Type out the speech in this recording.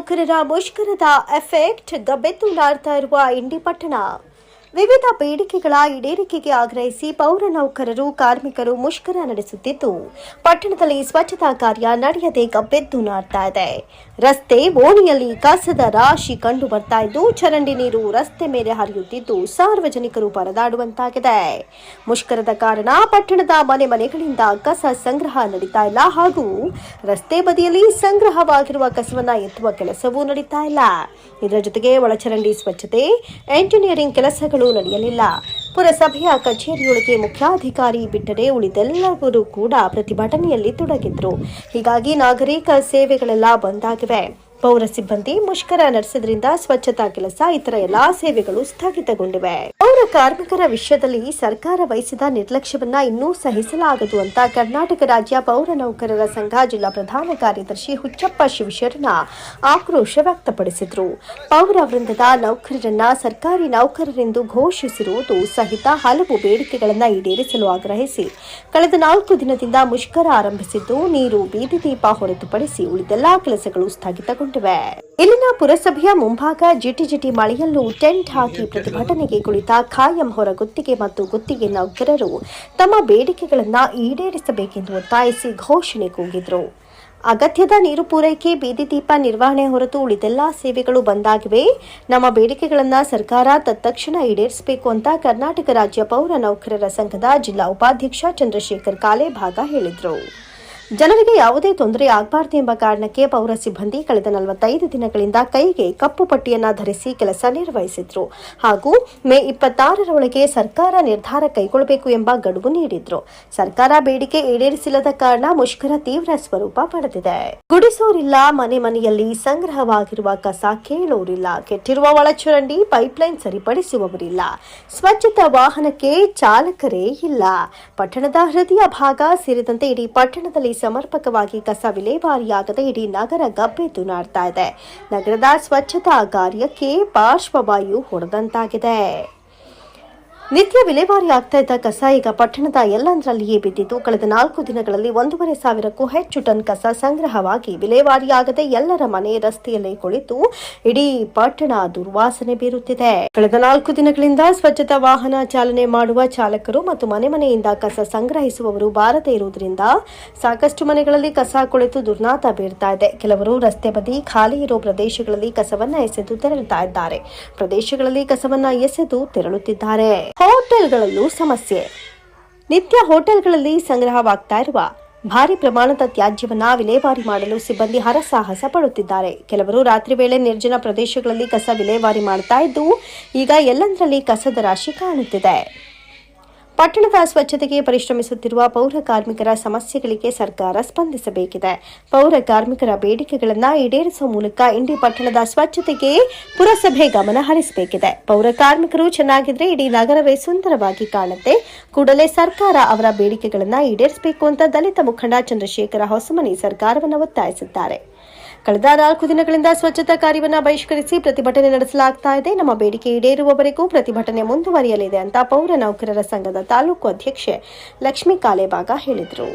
ನೌಕರರ ಮುಷ್ಕರದ ಎಫೆಕ್ಟ್ ಗಬ್ಬೆತ್ತುಲಾಡ್ತಾ ಇರುವ ಇಂಡಿ ಪಟ್ಟಣ. ವಿವಿಧ ಬೇಡಿಕೆಗಳ ಈಡೇರಿಕೆಗೆ ಆಗ್ರಹಿಸಿ ಪೌರ ನೌಕರರು, ಕಾರ್ಮಿಕರು ಮುಷ್ಕರ ನಡೆಸುತ್ತಿದ್ದು, ಪಟ್ಟಣದಲ್ಲಿ ಸ್ವಚ್ಛತಾ ಕಾರ್ಯ ನಡೆಯದೆ ಗಬ್ಬೆದ್ದು ನಾಡ್ತಾ ಇದೆ. ರಸ್ತೆ ಓಣಿಯಲ್ಲಿ ಕಸದ ರಾಶಿ ಕಂಡು ಬರ್ತಾ ಇದ್ದು, ಚರಂಡಿ ನೀರು ರಸ್ತೆ ಮೇಲೆ ಹರಿಯುತ್ತಿದ್ದು, ಸಾರ್ವಜನಿಕರು ಪರದಾಡುವಂತಾಗಿದೆ. ಮುಷ್ಕರದ ಕಾರಣ ಪಟ್ಟಣದ ಮನೆ ಮನೆಗಳಿಂದ ಕಸ ಸಂಗ್ರಹ ನಡೀತಾ ಇಲ್ಲ. ಹಾಗೂ ರಸ್ತೆ ಬದಿಯಲ್ಲಿ ಸಂಗ್ರಹವಾಗಿರುವ ಕಸವನ್ನ ಎತ್ತುವ ಕೆಲಸವೂ ನಡೀತಾ ಇಲ್ಲ. ಇದರ ಜೊತೆಗೆ ಒಳಚರಂಡಿ ಸ್ವಚ್ಛತೆ, ಎಂಜಿನಿಯರಿಂಗ್ ಕೆಲಸಗಳು ನಡೆಯಲಿಲ್ಲ. ಪುರಸಭೆಯ ಕಚೇರಿಯೊಳಗೆ ಮುಖ್ಯಾಧಿಕಾರಿ ಬಿಟ್ಟರೆ ಉಳಿದೆಲ್ಲರೂ ಕೂಡ ಪ್ರತಿಭಟನೆಯಲ್ಲಿ ತೊಡಗಿದ್ರು. ಹೀಗಾಗಿ ನಾಗರಿಕ ಸೇವೆಗಳೆಲ್ಲ ಬಂದಾಗಿವೆ. ಪೌರ ಸಿಬ್ಬಂದಿ, ಮುಷ್ಕರ ನಡೆಸಿದ್ರಿಂದ ಸ್ವಚ್ಛತಾ ಕೆಲಸ, ಇತರ ಎಲ್ಲಾ ಸೇವೆಗಳು ಸ್ಥಗಿತಗೊಂಡಿವೆ. ಪೌರ ಕಾರ್ಮಿಕರ ವಿಷಯದಲ್ಲಿ ಸರ್ಕಾರ ವಹಿಸಿದ ನಿರ್ಲಕ್ಷ್ಯವನ್ನ ಇನ್ನೂ ಸಹಿಸಲಾಗದು ಅಂತ ಕರ್ನಾಟಕ ರಾಜ್ಯ ಪೌರ ನೌಕರರ ಸಂಘ ಜಿಲ್ಲಾ ಪ್ರಧಾನ ಕಾರ್ಯದರ್ಶಿ ಹುಚ್ಚಪ್ಪ ಶಿವಶರಣ ಆಕ್ರೋಶ ವ್ಯಕ್ತಪಡಿಸಿದ್ರು. ಪೌರ ವೃಂದದ ನೌಕರರನ್ನ ಸರ್ಕಾರಿ ನೌಕರರೆಂದು ಘೋಷಿಸಿರುವುದು ಸಹಿತ ಹಲವು ಬೇಡಿಕೆಗಳನ್ನ ಈಡೇರಿಸಲು ಆಗ್ರಹಿಸಿ, ಕಳೆದ ನಾಲ್ಕು ದಿನದಿಂದ ಮುಷ್ಕರ ಆರಂಭಿಸಿದ್ದು, ನೀರು, ಬೀದಿ ದೀಪ ಹೊರತುಪಡಿಸಿ ಉಳಿದೆಲ್ಲಾ ಕೆಲಸಗಳು ಸ್ಥಗಿತಗೊಂಡಿವೆ. ಇಲ್ಲಿನ ಪುರಸಭೆಯ ಮುಂಭಾಗ ಜಿಟಿಜಿಟಿ ಮಳೆಯಲ್ಲೂ ಟೆಂಟ್ ಹಾಕಿ ಪ್ರತಿಭಟನೆಗೆ ಕುಳಿತ ಖಾಯಂ ಹೊರ ಗುತ್ತಿಗೆ ಮತ್ತು ಗುತ್ತಿಗೆ ನೌಕರರು ತಮ್ಮ ಬೇಡಿಕೆಗಳನ್ನು ಈಡೇರಿಸಬೇಕೆಂದು ಒತ್ತಾಯಿಸಿ ಘೋಷಣೆ ಕೂಗಿದ್ರು. ಅಗತ್ಯದ ನೀರು ಪೂರೈಕೆ, ಬೀದಿ ದೀಪ ನಿರ್ವಹಣೆ ಹೊರತು ಉಳಿದೆಲ್ಲಾ ಸೇವೆಗಳು ಬಂದಾಗಿವೆ. ನಮ್ಮ ಬೇಡಿಕೆಗಳನ್ನು ಸರ್ಕಾರ ತತ್ಕ್ಷಣ ಈಡೇರಿಸಬೇಕು ಅಂತ ಕರ್ನಾಟಕ ರಾಜ್ಯ ಪೌರ ನೌಕರರ ಸಂಘದ ಜಿಲ್ಲಾ ಉಪಾಧ್ಯಕ್ಷ ಚಂದ್ರಶೇಖರ್ ಕಾಲೇಭಾಗ ಹೇಳಿದರು. ಜನರಿಗೆ ಯಾವುದೇ ತೊಂದರೆ ಆಗಬಾರದು ಎಂಬ ಕಾರಣಕ್ಕೆ ಪೌರ ಸಿಬ್ಬಂದಿ ಕಳೆದ ನಲವತ್ತೈದು ದಿನಗಳಿಂದ ಕೈಗೆ ಕಪ್ಪು ಪಟ್ಟಿಯನ್ನ ಧರಿಸಿ ಕೆಲಸ ನಿರ್ವಹಿಸಿದ್ರು. ಹಾಗೂ ಮೇ ಇಪ್ಪತ್ತಾರರ ಒಳಗೆ ಸರ್ಕಾರ ನಿರ್ಧಾರ ಕೈಗೊಳ್ಳಬೇಕು ಎಂಬ ಗಡುವು ನೀಡಿದ್ರು. ಸರ್ಕಾರ ಬೇಡಿಕೆ ಈಡೇರಿಸಿಲ್ಲದ ಕಾರಣ ಮುಷ್ಕರ ತೀವ್ರ ಸ್ವರೂಪ ಪಡೆದಿದೆ. ಗುಡಿಸೋರಿಲ್ಲ, ಮನೆ ಮನೆಯಲ್ಲಿ ಸಂಗ್ರಹವಾಗಿರುವ ಕಸ ಕೇಳೋರಿಲ್ಲ. ಕೆಟ್ಟಿರುವ ಒಳಚರಂಡಿ ಪೈಪ್ಲೈನ್ ಸರಿಪಡಿಸುವವರಿಲ್ಲ. ಸ್ವಚ್ಛತಾ ವಾಹನಕ್ಕೆ ಚಾಲಕರೇ ಇಲ್ಲ. ಪಟ್ಟಣದ ಹೃದಯ ಭಾಗ ಸೇರಿದಂತೆ ಇಡೀ ಪಟ್ಟಣದಲ್ಲಿ ಸಮರ್ಪಕವಾಗಿ ಕಸ ವಿಲೇವಾರಿಯಾಗದೆ ಇಡೀ ನಗರ ಗಬ್ಬೆದ್ದು ನಾಡ್ತಾ ಇದೆ. ನಗರದ ಸ್ವಚ್ಛತಾ ಕಾರ್ಯಕ್ಕೆ ಪಾರ್ಶ್ವವಾಯು ಹೊಡೆದಂತಾಗಿದೆ. ನಿತ್ಯ ವಿಲೇವಾರಿ ಆಗ್ತಾ ಇದ್ದ ಕಸ ಈಗ ಪಟ್ಟಣದ ಎಲ್ಲಂದರಲ್ಲಿಯೇ ಬಿದ್ದಿದ್ದು, ಕಳೆದ ನಾಲ್ಕು ದಿನಗಳಲ್ಲಿ ಒಂದೂವರೆ ಸಾವಿರಕ್ಕೂ ಹೆಚ್ಚು ಟನ್ ಕಸ ಸಂಗ್ರಹವಾಗಿ ವಿಲೇವಾರಿಯಾಗದೆ ಎಲ್ಲರ ಮನೆ ರಸ್ತೆಯಲ್ಲೇ ಕುಳಿತು ಇಡೀ ಪಟ್ಟಣ ದುರ್ವಾಸನೆ ಬೀರುತ್ತಿದೆ. ಕಳೆದ ನಾಲ್ಕು ದಿನಗಳಿಂದ ಸ್ವಚ್ಛತಾ ವಾಹನ ಚಾಲನೆ ಮಾಡುವ ಚಾಲಕರು ಮತ್ತು ಮನೆ ಮನೆಯಿಂದ ಕಸ ಸಂಗ್ರಹಿಸುವವರು ಬಾರದೇ ಇರುವುದರಿಂದ ಸಾಕಷ್ಟು ಮನೆಗಳಲ್ಲಿ ಕಸ ಕುಳಿತು ದುರ್ನಾತ ಬೀರ್ತಾ ಇದೆ. ಕೆಲವರು ರಸ್ತೆ ಬದಿ ಖಾಲಿ ಇರೋ ಪ್ರದೇಶಗಳಲ್ಲಿ ಕಸವನ್ನ ಎಸೆದು ತೆರಳುತ್ತಾ ಇದ್ದಾರೆ. ಪ್ರದೇಶಗಳಲ್ಲಿ ಕಸವನ್ನ ಎಸೆದು ತೆರಳುತ್ತಿದ್ದಾರೆ. ಹೋಟೆಲ್ಗಳಲ್ಲೂ ಸಮಸ್ಯೆ. ನಿತ್ಯ ಹೋಟೆಲ್ಗಳಲ್ಲಿ ಸಂಗ್ರಹವಾಗ್ತಾ ಇರುವ ಭಾರಿ ಪ್ರಮಾಣದ ತ್ಯಾಜ್ಯವನ್ನು ವಿಲೇವಾರಿ ಮಾಡಲು ಸಿಬ್ಬಂದಿ ಹರಸಾಹಸ ಪಡುತ್ತಿದ್ದಾರೆ. ಕೆಲವರು ರಾತ್ರಿ ವೇಳೆ ನಿರ್ಜನ ಪ್ರದೇಶಗಳಲ್ಲಿ ಕಸ ವಿಲೇವಾರಿ ಮಾಡ್ತಾ ಇದ್ದು, ಈಗ ಎಲ್ಲಂದರಲ್ಲಿ ಕಸದ ರಾಶಿ ಕಾಣುತ್ತಿದೆ. ಪಟ್ಟಣದ ಸ್ವಚ್ಛತೆಗೆ ಪರಿಶ್ರಮಿಸುತ್ತಿರುವ ಪೌರ ಕಾರ್ಮಿಕರ ಸಮಸ್ಯೆಗಳಿಗೆ ಸರ್ಕಾರ ಸ್ಪಂದಿಸಬೇಕಿದೆ. ಪೌರ ಕಾರ್ಮಿಕರ ಬೇಡಿಕೆಗಳನ್ನು ಈಡೇರಿಸುವ ಮೂಲಕ ಇಂಡಿ ಪಟ್ಟಣದ ಸ್ವಚ್ಛತೆಗೆ ಪುರಸಭೆ ಗಮನ ಹರಿಸಬೇಕಿದೆ. ಪೌರ ಕಾರ್ಮಿಕರು ಚೆನ್ನಾಗಿದ್ರೆ ಇಡೀ ನಗರವೇ ಸುಂದರವಾಗಿ ಕಾಣುತ್ತೆ. ಕೂಡಲೇ ಸರ್ಕಾರ ಅವರ ಬೇಡಿಕೆಗಳನ್ನು ಈಡೇರಿಸಬೇಕು ಅಂತ ದಲಿತ ಮುಖಂಡ ಚಂದ್ರಶೇಖರ ಹೊಸಮನಿ ಸರ್ಕಾರವನ್ನು ಒತ್ತಾಯಿಸಿದ್ದಾರೆ. ಕಳೆದ ನಾಲ್ಕು ದಿನಗಳಿಂದ ಸ್ವಚ್ಛತಾ ಕಾರ್ಯವನ್ನು ಬಹಿಷ್ಕರಿಸಿ ಪ್ರತಿಭಟನೆ ನಡೆಸಲಾಗ್ತಾ ಇದೆ. ನಮ್ಮ ಬೇಡಿಕೆ ಈಡೇರುವವರೆಗೂ ಪ್ರತಿಭಟನೆ ಮುಂದುವರಿಯಲಿದೆ ಅಂತ ಪೌರ ನೌಕರರ ಸಂಘದ ತಾಲೂಕು ಅಧ್ಯಕ್ಷೆ ಲಕ್ಷ್ಮೀ ಕಾಲೇಬಾಗ ಹೇಳಿದರು.